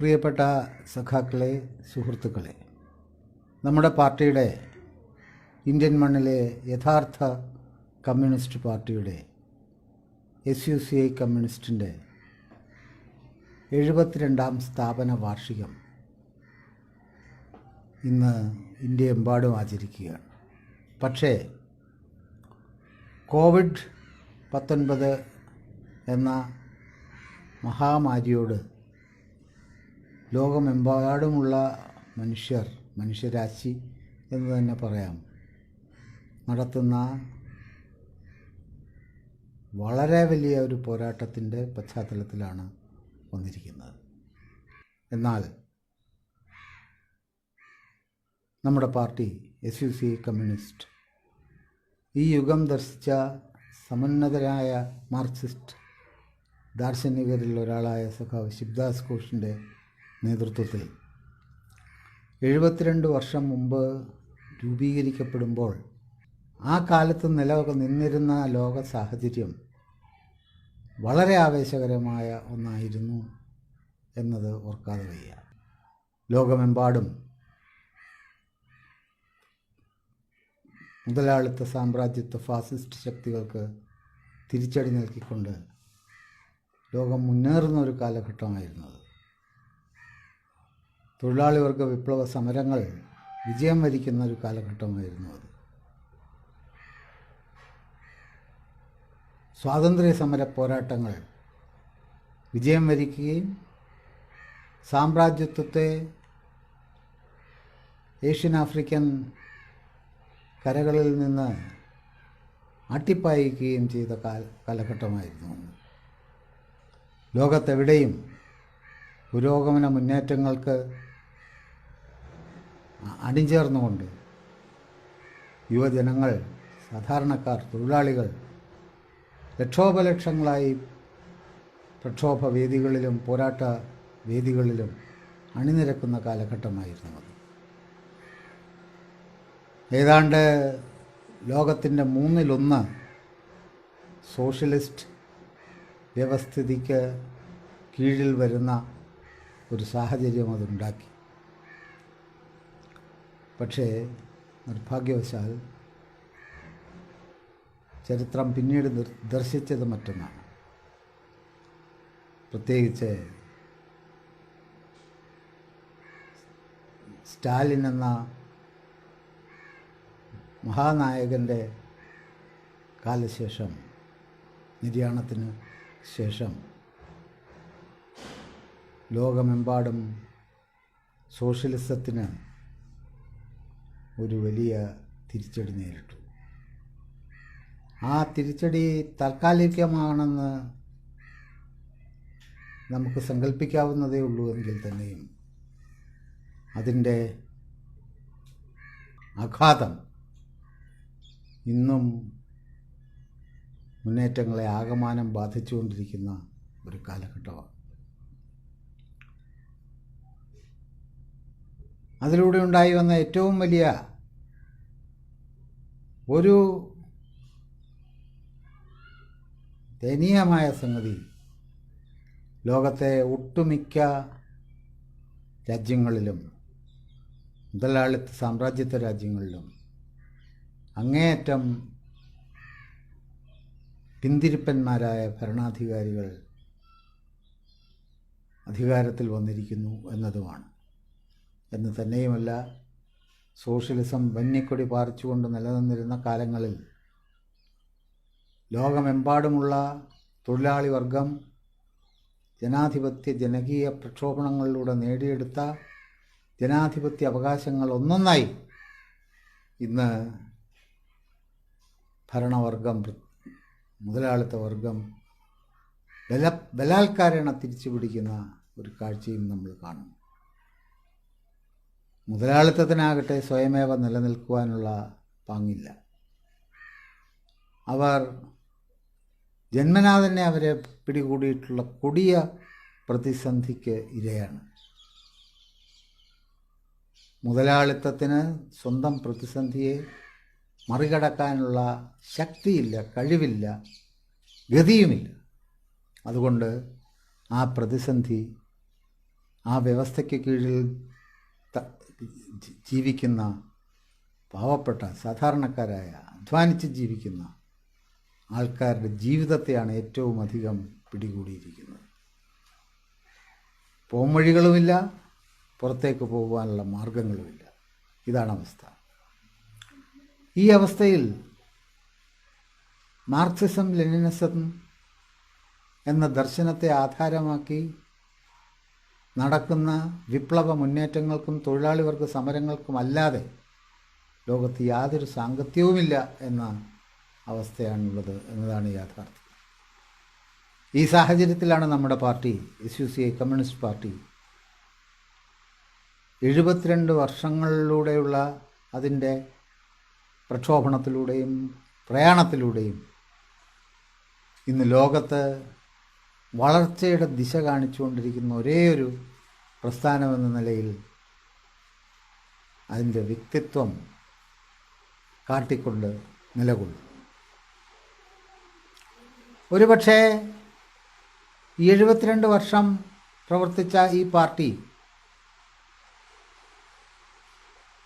പ്രിയപ്പെട്ട സഖാക്കളെ സുഹൃത്തുക്കളെ നമ്മുടെ പാർട്ടിയുടെ ഇന്ത്യൻ മണ്ണിലെ യഥാർത്ഥ കമ്മ്യൂണിസ്റ്റ് പാർട്ടിയുടെ എസ് യു സി ഐ കമ്മ്യൂണിസ്റ്റിന്റെ എഴുപത്തിരണ്ടാം സ്ഥാപന വാർഷികം ഇന്ന് ഇന്ത്യയെമ്പാടും ആചരിക്കുകയാണ്. പക്ഷേ കോവിഡ് പത്തൊൻപത് എന്ന മഹാമാരിയോട് ലോകമെമ്പാടുമുള്ള മനുഷ്യർ മനുഷ്യരാശി എന്ന് തന്നെ പറയാം. നടത്തുന്ന വളരെ വലിയ ഒരു പോരാട്ടത്തിന്റെ പശ്ചാത്തലത്തിലാണ് വന്നിരിക്കുന്നത്. എന്നാൽ നമ്മുടെ party S U C communist ഈ യുഗം ദർശിച്ച സമുന്നതരായ മാർക്സിസ്റ്റ് ദാർശനികരിൽ ഒരാളായ സഖാവ് ശിവദാസ് ഘോഷിന്റെ നേതൃത്വത്തിൽ എഴുപത്തിരണ്ട് വർഷം മുമ്പ് രൂപീകരിക്കപ്പെടുമ്പോൾ ആ കാലത്ത് നില നിന്നിരുന്ന ലോക സാഹചര്യം വളരെ ആവേശകരമായ ഒന്നായിരുന്നു എന്നത് ഓർക്കാതെ വയ്യ. ലോകമെമ്പാടും മുതലാളിത്ത സാമ്രാജ്യത്വ ഫാസിസ്റ്റ് ശക്തികൾക്ക് തിരിച്ചടി നൽകിക്കൊണ്ട് ലോകം മുന്നേറുന്ന ഒരു കാലഘട്ടമായിരുന്നത്. തൊഴിലാളി വർഗ വിപ്ലവ സമരങ്ങൾ വിജയം വരിക്കുന്ന ഒരു കാലഘട്ടമായിരുന്നു അത്. സ്വാതന്ത്ര്യ സമര പോരാട്ടങ്ങൾ വിജയം വരിക്കുകയും സാമ്രാജ്യത്വത്തെ ഏഷ്യൻ ആഫ്രിക്കൻ കരകളിൽ നിന്ന് അട്ടിപ്പായിക്കുകയും ചെയ്ത കാല കാലഘട്ടമായിരുന്നു ലോകത്തെവിടെയും പുരോഗമന മുന്നേറ്റങ്ങൾക്ക് അണിചേർന്നുകൊണ്ട് യുവജനങ്ങൾ സാധാരണക്കാർ തൊഴിലാളികൾ ലക്ഷോപലക്ഷങ്ങളായി പ്രക്ഷോഭ വേദികളിലും പോരാട്ട വേദികളിലും അണിനിരക്കുന്ന കാലഘട്ടമായിരുന്നു അത്. ഏതാണ്ട് ലോകത്തിന്റെ മൂന്നിലൊന്ന് സോഷ്യലിസ്റ്റ് വ്യവസ്ഥിതിക്ക് കീഴിൽ വരുന്ന ഒരു സാഹചര്യം അതുണ്ടാക്കി. പക്ഷേ നിർഭാഗ്യവശാൽ ചരിത്രം പിന്നീട് നിർദ്ദർശിച്ചത് മറ്റൊന്നാണ്. പ്രത്യേകിച്ച് സ്റ്റാലിൻ എന്ന മഹാനായകന്റെ കാലശേഷം നിര്യാണത്തിന് ശേഷം ലോകമെമ്പാടും സോഷ്യലിസത്തിന് ഒരു വലിയ തിരിച്ചടി നേരിട്ടു. ആ തിരിച്ചടി താൽക്കാലികമാണെന്ന് നമുക്ക് സങ്കല്പിക്കാവുന്നതേ ഉള്ളൂ എങ്കിൽ തന്നെയും അതിന്റെ ആഘാതം ഇന്നും മുന്നേറ്റങ്ങളെ ആകമാനം ബാധിച്ചുകൊണ്ടിരിക്കുന്ന ഒരു കാലഘട്ടമാണ്. അതിലൂടെ ഉണ്ടായി വന്ന ഏറ്റവും വലിയ ഒരു ദയനീയമായ സംഗതി. ലോകത്തെ ഒട്ടുമിക്ക രാജ്യങ്ങളിലും മുതലാളിത്ത സാമ്രാജ്യത്വ രാജ്യങ്ങളിലും അങ്ങേയറ്റം പിന്തിരിപ്പന്മാരായ ഭരണാധികാരികൾ അധികാരത്തിൽ വന്നിരിക്കുന്നു എന്നതുമാണ്. എന്ന് തന്നെയുമല്ല സോഷ്യലിസം വന്നിക്കൊടി പാർച്ചുകൊണ്ട് നിലനിന്നിരുന്ന കാലങ്ങളിൽ ലോകമെമ്പാടുമുള്ള തൊഴിലാളി വർഗം ജനാധിപത്യ ജനകീയ പ്രക്ഷോഭണങ്ങളിലൂടെ നേടിയെടുത്ത ജനാധിപത്യ അവകാശങ്ങൾ ഒന്നൊന്നായി ഇന്ന് ഭരണവർഗം മുതലാളിത്ത വർഗം ബല ബലാത്കാരേണ തിരിച്ചു പിടിക്കുന്ന ഒരു കാഴ്ചയും നമ്മൾ കാണുന്നു. മുതലാളിത്തത്തിനാകട്ടെ സ്വയമേവ നിലനിൽക്കുവാനുള്ള പാങ്ങില്ല. അവർ ജന്മനാ തന്നെ അവരെ പിടികൂടിയിട്ടുള്ള കൊടിയ പ്രതിസന്ധിക്ക് ഇരയാണ്. മുതലാളിത്തത്തിന് സ്വന്തം പ്രതിസന്ധിയെ മറികടക്കാനുള്ള ശക്തിയില്ല കഴിവില്ല ഗതിയുമില്ല. അതുകൊണ്ട് ആ പ്രതിസന്ധി ആ വ്യവസ്ഥയ്ക്ക് കീഴിൽ ജീവിക്കുന്ന പാവപ്പെട്ട സാധാരണക്കാരായ അധ്വാനിച്ച് ജീവിക്കുന്ന ആൾക്കാരുടെ ജീവിതത്തെയാണ് ഏറ്റവും അധികം പിടികൂടിയിരിക്കുന്നത്. പോംവഴികളുമില്ല പുറത്തേക്ക് പോകുവാനുള്ള മാർഗങ്ങളുമില്ല. ഇതാണ് അവസ്ഥ. ഈ അവസ്ഥയിൽ മാർക്സിസം ലെനിനിസം എന്ന ദർശനത്തെ ആധാരമാക്കി നടക്കുന്ന വിപ്ലവ മുന്നേറ്റങ്ങൾക്കും തൊഴിലാളി വർഗ സമരങ്ങൾക്കും അല്ലാതെ ലോകത്ത് യാതൊരു സാങ്കത്യവുമില്ല എന്ന അവസ്ഥയാണുള്ളത് എന്നതാണ് യാഥാർത്ഥ്യം. ഈ സാഹചര്യത്തിലാണ് നമ്മുടെ party S U C I communist party എഴുപത്തിരണ്ട് വർഷങ്ങളിലൂടെയുള്ള അതിന്റെ പ്രക്ഷോഭണത്തിലൂടെയും പ്രയാണത്തിലൂടെയും ഇന്ന് ലോകത്ത് വളർച്ചയുടെ ദിശ കാണിച്ചുകൊണ്ടിരിക്കുന്ന ഒരേ ഒരു പ്രസ്ഥാനമെന്ന നിലയിൽ അതിന്റെ വ്യക്തിത്വം കാട്ടിക്കൊണ്ട് നിലകൊള്ളും. ഒരുപക്ഷേ എഴുപത്തിരണ്ട് വർഷം പ്രവർത്തിച്ച ഈ പാർട്ടി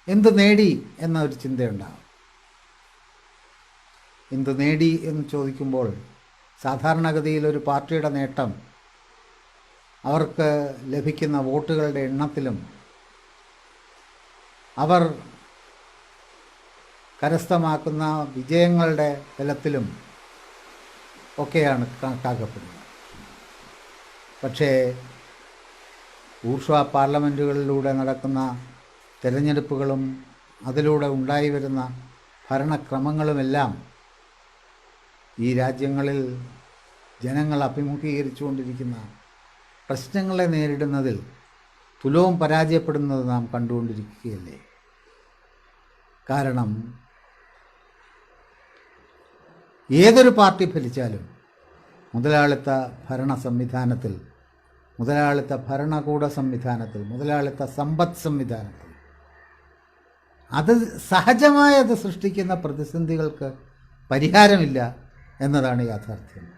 എന്ത് നേടി എന്ന ഒരു ചിന്തയുണ്ടാകും. എന്ത് നേടി എന്ന് ചോദിക്കുമ്പോൾ സാധാരണഗതിയിൽ ഒരു പാർട്ടിയുടെ നേട്ടം അവർക്ക് ലഭിക്കുന്ന വോട്ടുകളുടെ എണ്ണത്തിലും അവർ കരസ്ഥമാക്കുന്ന വിജയങ്ങളുടെ ബലത്തിലും ഒക്കെയാണ് കണക്കാക്കപ്പെടുന്നത്. പക്ഷേ ഊർഷ്വ പാർലമെന്റുകളിലൂടെ നടക്കുന്ന തിരഞ്ഞെടുപ്പുകളും അതിലൂടെ ഉണ്ടായി വരുന്ന ഭരണക്രമങ്ങളുമെല്ലാം ഈ രാജ്യങ്ങളിൽ ജനങ്ങൾ അഭിമുഖീകരിച്ചുകൊണ്ടിരിക്കുന്ന പ്രശ്നങ്ങളെ നേരിടുന്നതിൽ തുലവും പരാജയപ്പെടുന്നത് നാം കണ്ടുകൊണ്ടിരിക്കുകയല്ലേ? കാരണം ഏതൊരു പാർട്ടി ഭരിച്ചാലും മുതലാളിത്ത ഭരണ സംവിധാനത്തിൽ മുതലാളിത്ത ഭരണകൂട സംവിധാനത്തിൽ മുതലാളിത്ത സമ്പദ് സംവിധാനത്തിൽ അത് സഹജമായി അത് സൃഷ്ടിക്കുന്ന പ്രതിസന്ധികൾക്ക് പരിഹാരമില്ല. എന്നതാണ് യാഥാർത്ഥ്യം.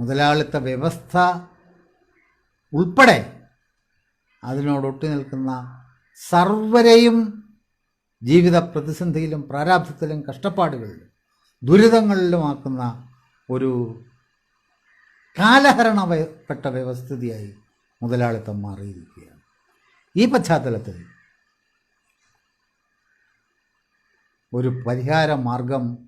മുതലാളിത്ത വ്യവസ്ഥ ഉൾപ്പെടെ അതിനോടൊട്ടി നിൽക്കുന്ന സർവരെയും ജീവിത പ്രതിസന്ധിയിലും പ്രാരാബ്ധത്തിലും കഷ്ടപ്പാടുകളിലും ദുരിതങ്ങളിലുമാക്കുന്ന ഒരു കാലഹരണപ്പെട്ട വ്യവസ്ഥിതിയായി മുതലാളിത്തം മാറിയിരിക്കുകയാണ്. ഈ പശ്ചാത്തലത്തിൽ ഒരു പരിഹാര മാർഗം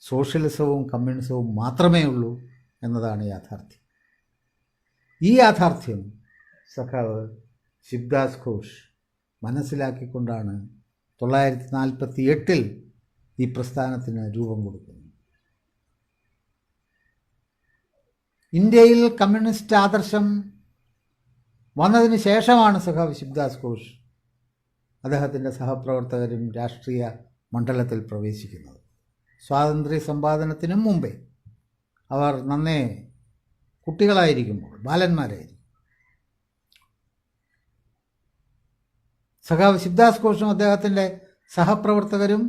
സോഷ്യലിസവും കമ്മ്യൂണിസവും മാത്രമേ ഉള്ളൂ എന്നതാണ് യാഥാർത്ഥ്യം. ഈ യാഥാർത്ഥ്യം സഖാവ് ശിവദാസ് ഘോഷ് മനസ്സിലാക്കിക്കൊണ്ടാണ് തൊള്ളായിരത്തി നാൽപ്പത്തി എട്ടിൽ ഈ പ്രസ്ഥാനത്തിന് രൂപം കൊടുക്കുന്നത്. ഇന്ത്യയിൽ കമ്മ്യൂണിസ്റ്റ് ആദർശം വന്നതിന് ശേഷമാണ് സഖാവ് ശിവദാസ് ഘോഷ് അദ്ദേഹത്തിന്റെ സഹപ്രവർത്തകരും രാഷ്ട്രീയ മണ്ഡലത്തിൽ പ്രവേശിക്കുന്നത്. സ്വാതന്ത്ര്യ സമ്പാദനത്തിനും മുമ്പേ അവർ നന്നേ കുട്ടികളായിരിക്കുമ്പോൾ ബാലന്മാരായിരിക്കും. സഖാവ് ശിവദാസ് ഘോഷും അദ്ദേഹത്തിന്റെ സഹപ്രവർത്തകരും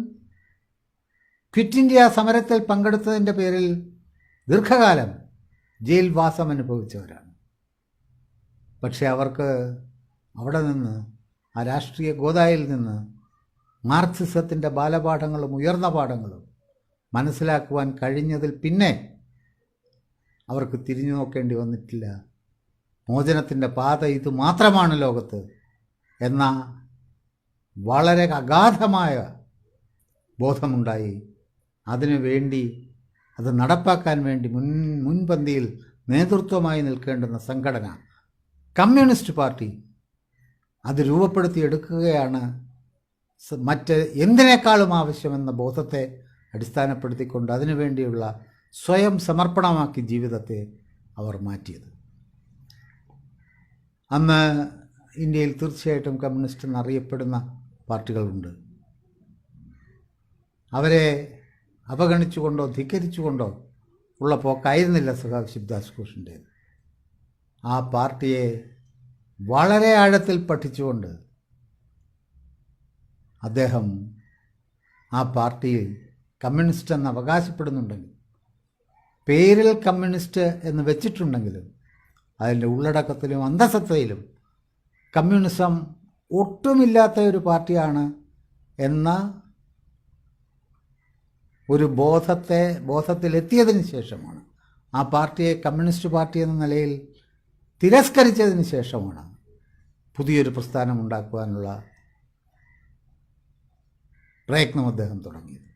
ക്വിറ്റ് ഇന്ത്യ സമരത്തിൽ പങ്കെടുത്തതിന്റെ പേരിൽ ദീർഘകാലം ജയിൽവാസം അനുഭവിച്ചവരാണ് പക്ഷേ അവർക്ക് അവിടെ നിന്ന് ആ രാഷ്ട്രീയ ഗോതായിൽ നിന്ന് മാർക്സിസത്തിന്റെ ബാലപാഠങ്ങളും ഉയർന്ന പാഠങ്ങളും മനസ്സിലാക്കുവാൻ കഴിഞ്ഞതിൽ പിന്നെ അവർക്ക് തിരിഞ്ഞു നോക്കേണ്ടി വന്നിട്ടില്ല. മോചനത്തിന്റെ പാത ഇത് മാത്രമാണ് ലോകത്ത്. എന്ന വളരെ അഗാധമായ ബോധമുണ്ടായി. അതിനു വേണ്ടി അത് നടപ്പാക്കാൻ വേണ്ടി മുൻ മുൻപന്തിയിൽ നേതൃത്വമായി നിൽക്കേണ്ടുന്ന സംഘടന കമ്മ്യൂണിസ്റ്റ് പാർട്ടി അത് രൂപപ്പെടുത്തിയെടുക്കുകയാണ്. മറ്റ് എന്തിനേക്കാളും ആവശ്യമെന്ന ബോധത്തെ അടിസ്ഥാനപ്പെടുത്തിക്കൊണ്ട് അതിനുവേണ്ടിയുള്ള സ്വയം സമർപ്പണമാക്കി ജീവിതത്തെ അവർ മാറ്റിയത്. അന്ന് ഇന്ത്യയിൽ തീർച്ചയായിട്ടും കമ്മ്യൂണിസ്റ്റ് എന്നറിയപ്പെടുന്ന പാർട്ടികളുണ്ട്. അവരെ അവഗണിച്ചുകൊണ്ടോ ധിക്കരിച്ചുകൊണ്ടോ ഉള്ള പോക്കായിരുന്നില്ല സഖാവ് ശിവദാസ് ഘോഷിന്റേത്. ആ പാർട്ടിയെ വളരെ ആഴത്തിൽ പഠിച്ചുകൊണ്ട് അദ്ദേഹം ആ പാർട്ടിയിൽ കമ്മ്യൂണിസ്റ്റ് എന്ന് അവകാശപ്പെടുന്നുണ്ടെങ്കിൽ പേരിൽ കമ്മ്യൂണിസ്റ്റ് എന്ന് വെച്ചിട്ടുണ്ടെങ്കിലും അതിന്റെ ഉള്ളടക്കത്തിലും അന്തസത്തയിലും കമ്മ്യൂണിസം ഒട്ടുമില്ലാത്ത ഒരു പാർട്ടിയാണ് എന്ന ഒരു ബോധത്തെ ബോധത്തിലെത്തിയതിന് ശേഷമാണ്. ആ പാർട്ടിയെ കമ്മ്യൂണിസ്റ്റ് പാർട്ടി എന്ന നിലയിൽ തിരസ്കരിച്ചതിന് ശേഷമാണ് പുതിയൊരു പ്രസ്ഥാനം ഉണ്ടാക്കുവാനുള്ള പ്രയത്നം അദ്ദേഹം തുടങ്ങിയത്.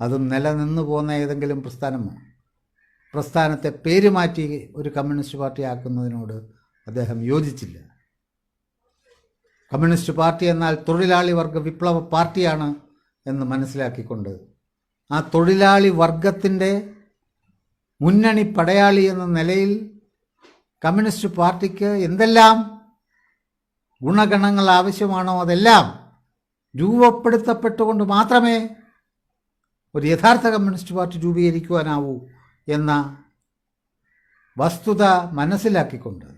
അതും നിലനിന്നു പോകുന്ന ഏതെങ്കിലും പ്രസ്ഥാനമോ? പ്രസ്ഥാനത്തെ പേര് മാറ്റി ഒരു കമ്മ്യൂണിസ്റ്റ് പാർട്ടി ആക്കുന്നതിനോട് അദ്ദേഹം യോജിച്ചില്ല. കമ്മ്യൂണിസ്റ്റ് പാർട്ടി എന്നാൽ തൊഴിലാളി വർഗ വിപ്ലവ പാർട്ടിയാണ് എന്ന് മനസ്സിലാക്കിക്കൊണ്ട് ആ തൊഴിലാളി വർഗത്തിന്റെ മുന്നണി പടയാളി എന്ന നിലയിൽ കമ്മ്യൂണിസ്റ്റ് പാർട്ടിക്ക് എന്തെല്ലാം ഗുണഗണങ്ങൾ ആവശ്യമാണോ അതെല്ലാം രൂപപ്പെടുത്തപ്പെട്ടുകൊണ്ട് മാത്രമേ ഒരു യഥാർത്ഥ കമ്മ്യൂണിസ്റ്റ് പാർട്ടി രൂപീകരിക്കുവാനാവൂ എന്ന വസ്തുത മനസ്സിലാക്കിക്കൊണ്ട്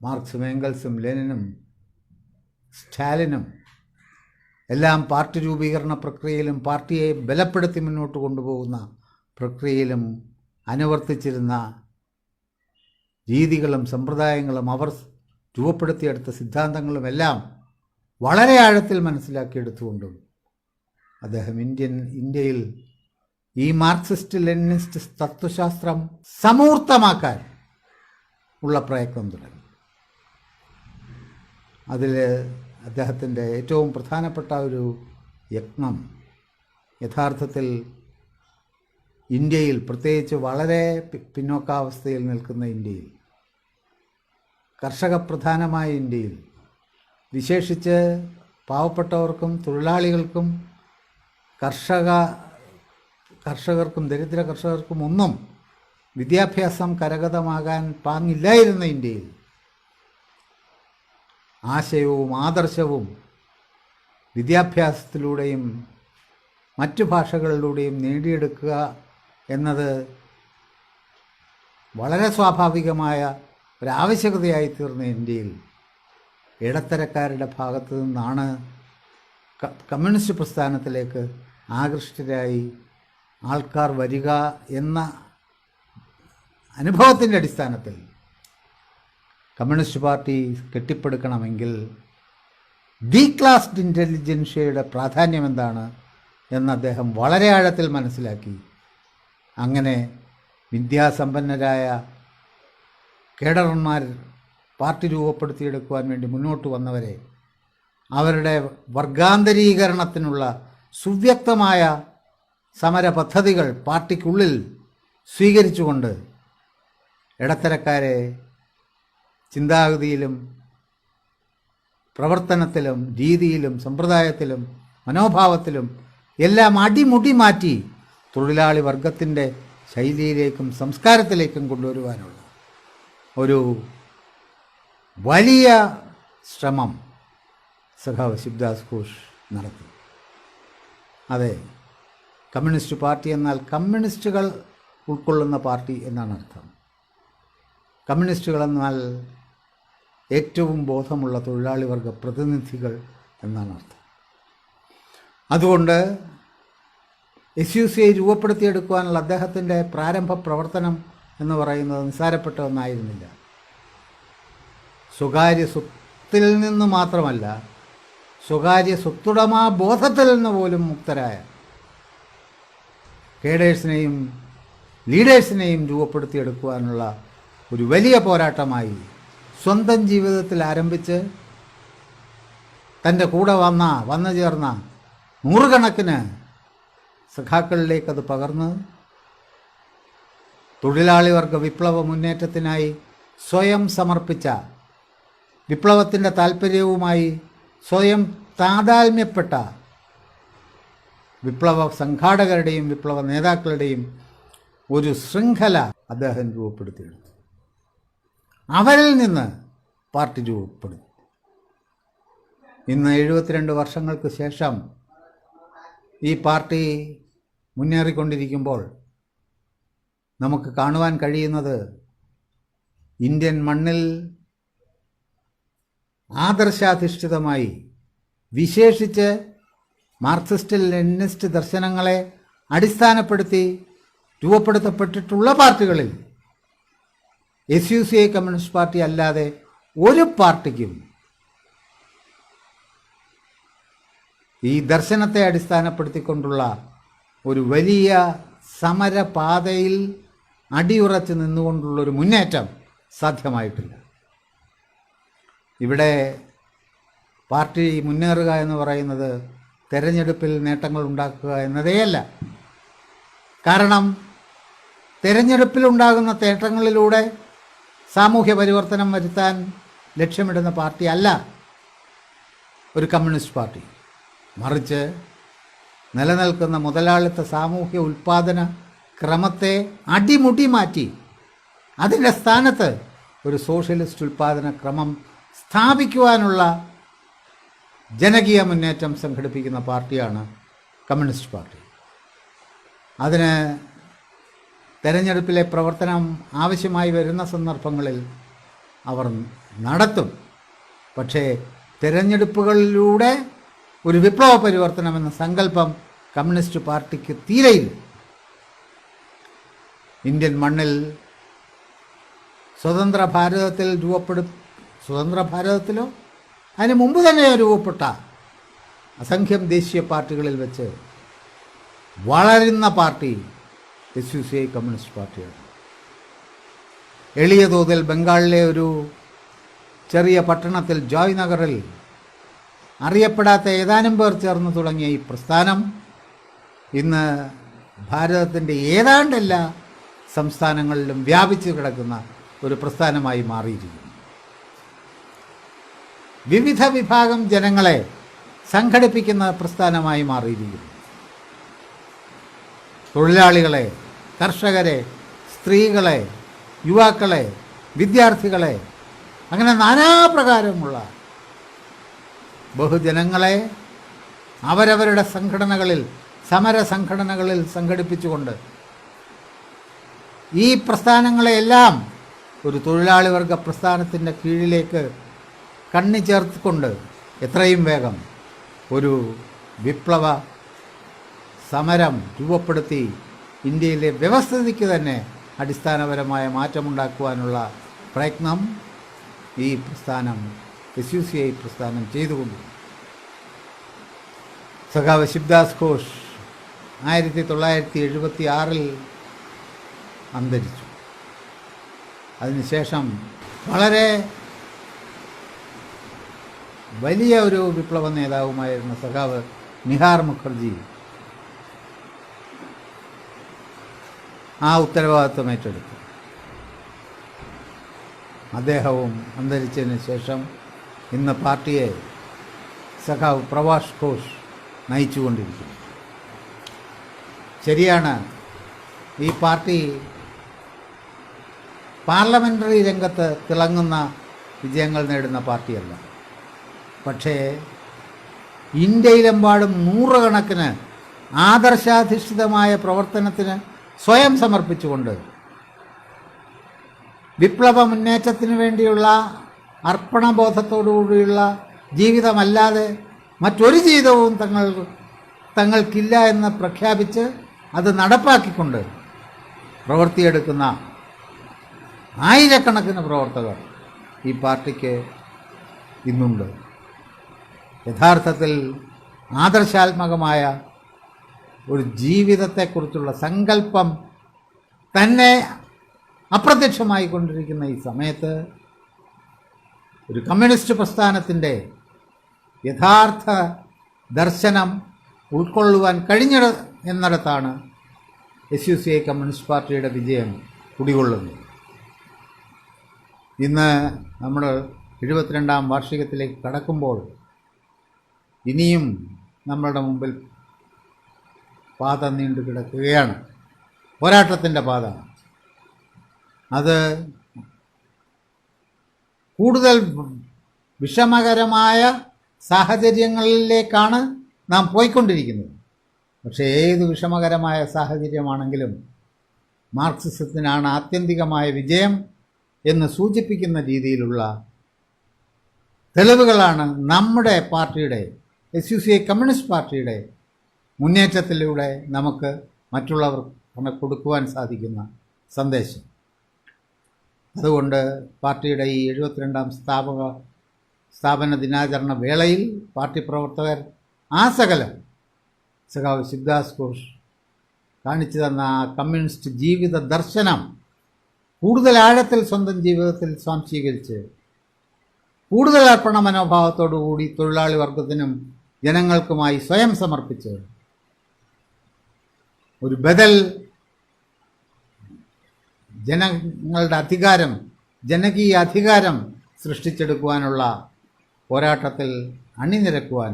മാർക്സും ഏംഗൽസും ലെനിനും സ്റ്റാലിനും എല്ലാം പാർട്ടി രൂപീകരണ പ്രക്രിയയിലും പാർട്ടിയെ ബലപ്പെടുത്തി മുന്നോട്ട് കൊണ്ടുപോകുന്ന പ്രക്രിയയിലും അനുവർത്തിച്ചിരുന്ന രീതികളും സമ്പ്രദായങ്ങളും അവർ രൂപപ്പെടുത്തിയെടുത്ത സിദ്ധാന്തങ്ങളുമെല്ലാം വളരെ ആഴത്തിൽ മനസ്സിലാക്കിയെടുത്തുകൊണ്ടും അദ്ദേഹം ഇന്ത്യൻ ഇന്ത്യയിൽ ഈ മാർക്സിസ്റ്റ് ലെനിനിസ്റ്റ് തത്വശാസ്ത്രം സമൂർത്തമാക്കാൻ ഉള്ള പ്രയത്നം തുടങ്ങി. അതിൽ അദ്ദേഹത്തിന്റെ ഏറ്റവും പ്രധാനപ്പെട്ട ഒരു യത്നം യഥാർത്ഥത്തിൽ ഇന്ത്യയിൽ പ്രത്യേകിച്ച് വളരെ പിന്നോക്കാവസ്ഥയിൽ നിൽക്കുന്ന ഇന്ത്യയിൽ കർഷക പ്രധാനമായ ഇന്ത്യയിൽ വിശേഷിച്ച് പാവപ്പെട്ടവർക്കും തൊഴിലാളികൾക്കും കർഷക കർഷകർക്കും ദരിദ്ര കർഷകർക്കും ഒന്നും വിദ്യാഭ്യാസം കരഗതമാകാൻ പാങ്ങില്ലായിരുന്ന ഇന്ത്യയിൽ. ആശയവും ആദർശവും വിദ്യാഭ്യാസത്തിലൂടെയും മറ്റു ഭാഷകളിലൂടെയും നേടിയെടുക്കുക എന്നത് വളരെ സ്വാഭാവികമായ ഒരാവശ്യകതയായി തീർന്ന ഇന്ത്യയിൽ ഇടത്തരക്കാരുടെ ഭാഗത്തു നിന്നാണ് കമ്മ്യൂണിസ്റ്റ് പ്രസ്ഥാനത്തിലേക്ക് ആകൃഷ്ടരായി ആൾക്കാർ വരിക എന്ന അനുഭവത്തിന്റെ അടിസ്ഥാനത്തിൽ കമ്മ്യൂണിസ്റ്റ് പാർട്ടി കെട്ടിപ്പടുക്കണമെങ്കിൽ ഡി ക്ലാസ്ഡ് ഇന്റലിജൻഷ്യയുടെ പ്രാധാന്യം എന്താണ് എന്ന് അദ്ദേഹം വളരെ ആഴത്തിൽ മനസ്സിലാക്കി. അങ്ങനെ വിദ്യാസമ്പന്നരായ കേഡർമാർ പാർട്ടി രൂപപ്പെടുത്തിയെടുക്കുവാൻ വേണ്ടി മുന്നോട്ട് വന്നവരെ അവരുടെ വർഗാന്തരീകരണത്തിനുള്ള സുവ്യക്തമായ സമര പദ്ധതികൾ പാർട്ടിക്കുള്ളിൽ സ്വീകരിച്ചുകൊണ്ട് ഇടത്തരക്കാരെ ചിന്താഗതിയിലും പ്രവർത്തനത്തിലും രീതിയിലും സമ്പ്രദായത്തിലും മനോഭാവത്തിലും എല്ലാം അടിമുടി മാറ്റി തൊഴിലാളി വർഗത്തിന്റെ ശൈലിയിലേക്കും സംസ്കാരത്തിലേക്കും കൊണ്ടുവരുവാനുള്ള ഒരു വലിയ ശ്രമം സഖാവ് ശിവദാസ് ഘോഷ് നടത്തി. അതെ. കമ്മ്യൂണിസ്റ്റ് പാർട്ടി എന്നാൽ കമ്മ്യൂണിസ്റ്റുകൾ ഉൾക്കൊള്ളുന്ന പാർട്ടി എന്നാണ് അർത്ഥം. കമ്മ്യൂണിസ്റ്റുകൾ എന്നാൽ ഏറ്റവും ബോധമുള്ള തൊഴിലാളി വർഗ പ്രതിനിധികൾ എന്നാണ് അർത്ഥം. അതുകൊണ്ട് എസ് യു സി ഐ രൂപപ്പെടുത്തിയെടുക്കുവാനുള്ള അദ്ദേഹത്തിന്റെ പ്രാരംഭ പ്രവർത്തനം എന്ന് പറയുന്നത് നിസ്സാരപ്പെട്ട ഒന്നായിരുന്നില്ല. സ്വകാര്യ സ്വത്തിൽ നിന്ന് മാത്രമല്ല സ്വകാര്യ സ്വത്തുടമാ ബോധത്തിൽ നിന്ന് പോലും മുക്തരായ കേഡേഴ്സിനെയും ലീഡേഴ്സിനെയും രൂപപ്പെടുത്തിയെടുക്കുവാനുള്ള ഒരു വലിയ പോരാട്ടമായി സ്വന്തം ജീവിതത്തിൽ ആരംഭിച്ച് തന്റെ കൂടെ വന്ന വന്നു ചേർന്ന നൂറുകണക്കിന് സഖാക്കളിലേക്ക് അത് പകർന്ന് തൊഴിലാളി വർഗ വിപ്ലവ മുന്നേറ്റത്തിനായി സ്വയം സമർപ്പിച്ച വിപ്ലവത്തിന്റെ താല്പര്യവുമായി സ്വയം താതാത്മ്യപ്പെട്ട വിപ്ലവ സംഘാടകരുടെയും വിപ്ലവ നേതാക്കളുടെയും ഒരു ശൃംഖല അദ്ദേഹം രൂപപ്പെടുത്തിയെടുത്തു. അവരിൽ നിന്ന് പാർട്ടി രൂപപ്പെടുത്തി ഇന്ന് എഴുപത്തിരണ്ട് വർഷങ്ങൾക്ക് ശേഷം ഈ പാർട്ടി മുന്നേറിക്കൊണ്ടിരിക്കുമ്പോൾ നമുക്ക് കാണുവാൻ കഴിയുന്നത് ഇന്ത്യൻ മണ്ണിൽ ആദർശാധിഷ്ഠിതമായി വിശേഷിച്ച് മാർക്സിസ്റ്റ് ലെനിനിസ്റ്റ് ദർശനങ്ങളെ അടിസ്ഥാനപ്പെടുത്തി രൂപപ്പെടുത്തപ്പെട്ടിട്ടുള്ള പാർട്ടികളിൽ S U C I communist party അല്ലാതെ ഒരു പാർട്ടിക്കും ഈ ദർശനത്തെ അടിസ്ഥാനപ്പെടുത്തിക്കൊണ്ടുള്ള ഒരു വലിയ സമരപാതയിൽ അടിയുറച്ച് നിന്നുകൊണ്ടുള്ളൊരു മുന്നേറ്റം സാധ്യമായിട്ടില്ല. ഇവിടെ പാർട്ടി മുന്നേറുക എന്ന് പറയുന്നത് തെരഞ്ഞെടുപ്പിൽ നേട്ടങ്ങൾ ഉണ്ടാക്കുക എന്നതേയല്ല. കാരണം തെരഞ്ഞെടുപ്പിലുണ്ടാകുന്ന നേട്ടങ്ങളിലൂടെ സാമൂഹ്യ പരിവർത്തനം വരുത്താൻ ലക്ഷ്യമിടുന്ന പാർട്ടി അല്ല ഒരു കമ്മ്യൂണിസ്റ്റ് പാർട്ടി. മറിച്ച് നിലനിൽക്കുന്ന മുതലാളിത്ത സാമൂഹ്യ ഉൽപാദന ക്രമത്തെ അടിമുടി മാറ്റി അതിന്റെ സ്ഥാനത്ത് ഒരു സോഷ്യലിസ്റ്റ് ഉൽപാദന ക്രമം സ്ഥാപിക്കുവാനുള്ള ജനകീയ മുന്നേറ്റം സംഘടിപ്പിക്കുന്ന പാർട്ടിയാണ് കമ്മ്യൂണിസ്റ്റ് പാർട്ടി. അതിന് തെരഞ്ഞെടുപ്പിലെ പ്രവർത്തനം ആവശ്യമായി വരുന്ന സന്ദർഭങ്ങളിൽ അവർ നടത്തും. പക്ഷേ തിരഞ്ഞെടുപ്പുകളിലൂടെ ഒരു വിപ്ലവ പരിവർത്തനമെന്ന സങ്കല്പം കമ്മ്യൂണിസ്റ്റ് പാർട്ടിക്ക് തീരെയില്ല. ഇന്ത്യൻ മണ്ണിൽ സ്വതന്ത്ര ഭാരതത്തിൽ രൂപപ്പെടു സ്വതന്ത്ര ഭാരതത്തിലോ അതിന് മുമ്പ് തന്നെ രൂപപ്പെട്ട അസംഖ്യം ദേശീയ പാർട്ടികളിൽ വെച്ച് വളരുന്ന party S U C I communist പാർട്ടിയാണ്. എളിയ തോതിൽ ബംഗാളിലെ ഒരു ചെറിയ പട്ടണത്തിൽ ജോയ് നഗറിൽ അറിയപ്പെടാത്ത ഏതാനും പേർ ചേർന്ന് തുടങ്ങിയ ഈ പ്രസ്ഥാനം ഇന്ന് ഭാരതത്തിന്റെ ഏതാണ്ടെല്ലാ സംസ്ഥാനങ്ങളിലും വ്യാപിച്ചു കിടക്കുന്ന ഒരു പ്രസ്ഥാനമായി മാറിയിരിക്കുന്നു. വിവിധ വിഭാഗം ജനങ്ങളെ സംഘടിപ്പിക്കുന്ന പ്രസ്ഥാനമായി മാറിയിരിക്കുന്നു. തൊഴിലാളികളെ കർഷകരെ സ്ത്രീകളെ യുവാക്കളെ വിദ്യാർത്ഥികളെ അങ്ങനെ നാനാപ്രകാരമുള്ള ബഹുജനങ്ങളെ അവരവരുടെ സംഘടനകളിൽ സമര സംഘടനകളിൽ സംഘടിപ്പിച്ചുകൊണ്ട് ഈ പ്രസ്ഥാനങ്ങളെയെല്ലാം ഒരു തൊഴിലാളി വർഗ പ്രസ്ഥാനത്തിന്റെ കീഴിലേക്ക് കണ്ണി ചേർത്തുകൊണ്ട് എത്രയും വേഗം ഒരു വിപ്ലവ സമരം രൂപപ്പെടുത്തി ഇന്ത്യയിലെ വ്യവസ്ഥിതിക്ക് തന്നെ അടിസ്ഥാനപരമായ മാറ്റമുണ്ടാക്കുവാനുള്ള പ്രയത്നം ഈ പ്രസ്ഥാനം എസ് യു സി ഐ പ്രസ്ഥാനം ചെയ്തുകൊണ്ടു. സഖാവ് ശിവദാസ് ഘോഷ് ആയിരത്തി തൊള്ളായിരത്തി എഴുപത്തി ആറിൽ അന്തരിച്ചു. അതിനുശേഷം വളരെ വലിയ ഒരു വിപ്ലവ നേതാവുമായിരുന്ന സഖാവ് നിഹാർ മുഖർജി. ആ ഉത്തരവാദിത്വം ഏറ്റെടുത്തു. അദ്ദേഹവും അന്തരിച്ചതിന് ശേഷം ഇന്ന് പാർട്ടിയെ സഖാവ് പ്രവാഷ് ഘോഷ് നയിച്ചുകൊണ്ടിരിക്കുന്നു. ശരിയാണ് ഈ പാർട്ടി പാർലമെന്ററി രംഗത്ത് തിളങ്ങുന്ന വിജയങ്ങൾ നേടുന്ന പാർട്ടിയല്ല. പക്ഷേ ഇന്ത്യയിലെമ്പാടും നൂറുകണക്കിന് ആദർശാധിഷ്ഠിതമായ പ്രവർത്തനത്തിന് സ്വയം സമർപ്പിച്ചുകൊണ്ട് വിപ്ലവ മുന്നേറ്റത്തിന് വേണ്ടിയുള്ള അർപ്പണബോധത്തോടുകൂടിയുള്ള ജീവിതമല്ലാതെ മറ്റൊരു ജീവിതവും തങ്ങൾ തങ്ങൾക്കില്ല എന്ന് പ്രഖ്യാപിച്ച് അത് നടപ്പാക്കിക്കൊണ്ട് പ്രവൃത്തിയെടുക്കുന്ന ആയിരക്കണക്കിന് പ്രവർത്തകർ ഈ പാർട്ടിക്ക് ഇന്നുണ്ട്. യഥാർത്ഥത്തിൽ ആദർശാത്മകമായ ഒരു ജീവിതത്തെക്കുറിച്ചുള്ള സങ്കല്പം തന്നെ അപ്രത്യക്ഷമായി കൊണ്ടിരിക്കുന്ന ഈ സമയത്ത് ഒരു കമ്മ്യൂണിസ്റ്റ് പ്രസ്ഥാനത്തിന്റെ യഥാർത്ഥ ദർശനം ഉൾക്കൊള്ളുവാൻ കഴിഞ്ഞ എന്നിടത്താണ് S U C I communist പാർട്ടിയുടെ വിജയം കുടികൊള്ളുന്നത്. ഇന്ന് നമ്മൾ എഴുപത്തിരണ്ടാം വാർഷികത്തിലേക്ക് കടക്കുമ്പോൾ ഇനിയും നമ്മളുടെ മുമ്പിൽ പാത നീണ്ടു കിടക്കുകയാണ്. പോരാട്ടത്തിന്റെ പാത. അത് കൂടുതൽ വിഷമകരമായ സാഹചര്യങ്ങളിലേക്കാണ് നാം പോയിക്കൊണ്ടിരിക്കുന്നത്. പക്ഷേ ഏത് വിഷമകരമായ സാഹചര്യമാണെങ്കിലും മാർക്സിസത്തിനാണ് ആത്യന്തികമായ വിജയം എന്ന് സൂചിപ്പിക്കുന്ന രീതിയിലുള്ള തെളിവുകളാണ് നമ്മുടെ പാർട്ടിയുടെ S U C I communist പാർട്ടിയുടെ മുന്നേറ്റത്തിലൂടെ നമുക്ക് മറ്റുള്ളവർ കൊടുക്കുവാൻ സാധിക്കുന്ന സന്ദേശം. അതുകൊണ്ട് പാർട്ടിയുടെ ഈ എഴുപത്തിരണ്ടാം സ്ഥാപക സ്ഥാപന ദിനാചരണ വേളയിൽ പാർട്ടി പ്രവർത്തകർ ആ സകലം സഖാവ് ശിവദാസ് ഘോഷ് കാണിച്ചു തന്ന ആ കമ്മ്യൂണിസ്റ്റ് ജീവിത ദർശനം കൂടുതൽ ആഴത്തിൽ സ്വന്തം ജീവിതത്തിൽ സ്വാംശീകരിച്ച് കൂടുതൽ അർപ്പണ മനോഭാവത്തോടുകൂടി തൊഴിലാളി വർഗത്തിനും ജനങ്ങൾക്കുമായി സ്വയം സമർപ്പിച്ച് ഒരു ബദൽ ജനങ്ങളുടെ അധികാരം ജനകീയ അധികാരം സൃഷ്ടിച്ചെടുക്കുവാനുള്ള പോരാട്ടത്തിൽ അണിനിരക്കുവാൻ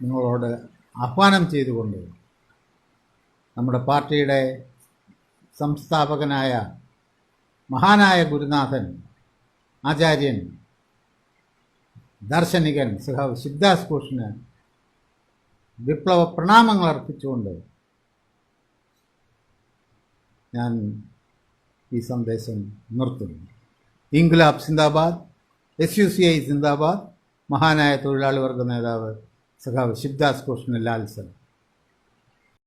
നിങ്ങളോട് ആഹ്വാനം ചെയ്തുകൊണ്ട് നമ്മുടെ പാർട്ടിയുടെ സംസ്ഥാപകനായ മഹാനായ ഗുരുനാഥൻ ആചാര്യൻ ദാർശനികൻ സഹാവ് ശിവദാസ് ഘോഷിന് വിപ്ലവ പ്രണാമങ്ങൾ അർപ്പിച്ചുകൊണ്ട് ഞാൻ ഈ സന്ദേശം നിർത്തുന്നു. ഇൻഗുലാബ് സിന്ദാബാദ് എസ് യു സി ഐ സിന്ദാബാദ് മഹാനായ തൊഴിലാളി വർഗ നേതാവ് സഖാവ് ശിവദാസ് ഘോഷിന് ലാൽ സലാം.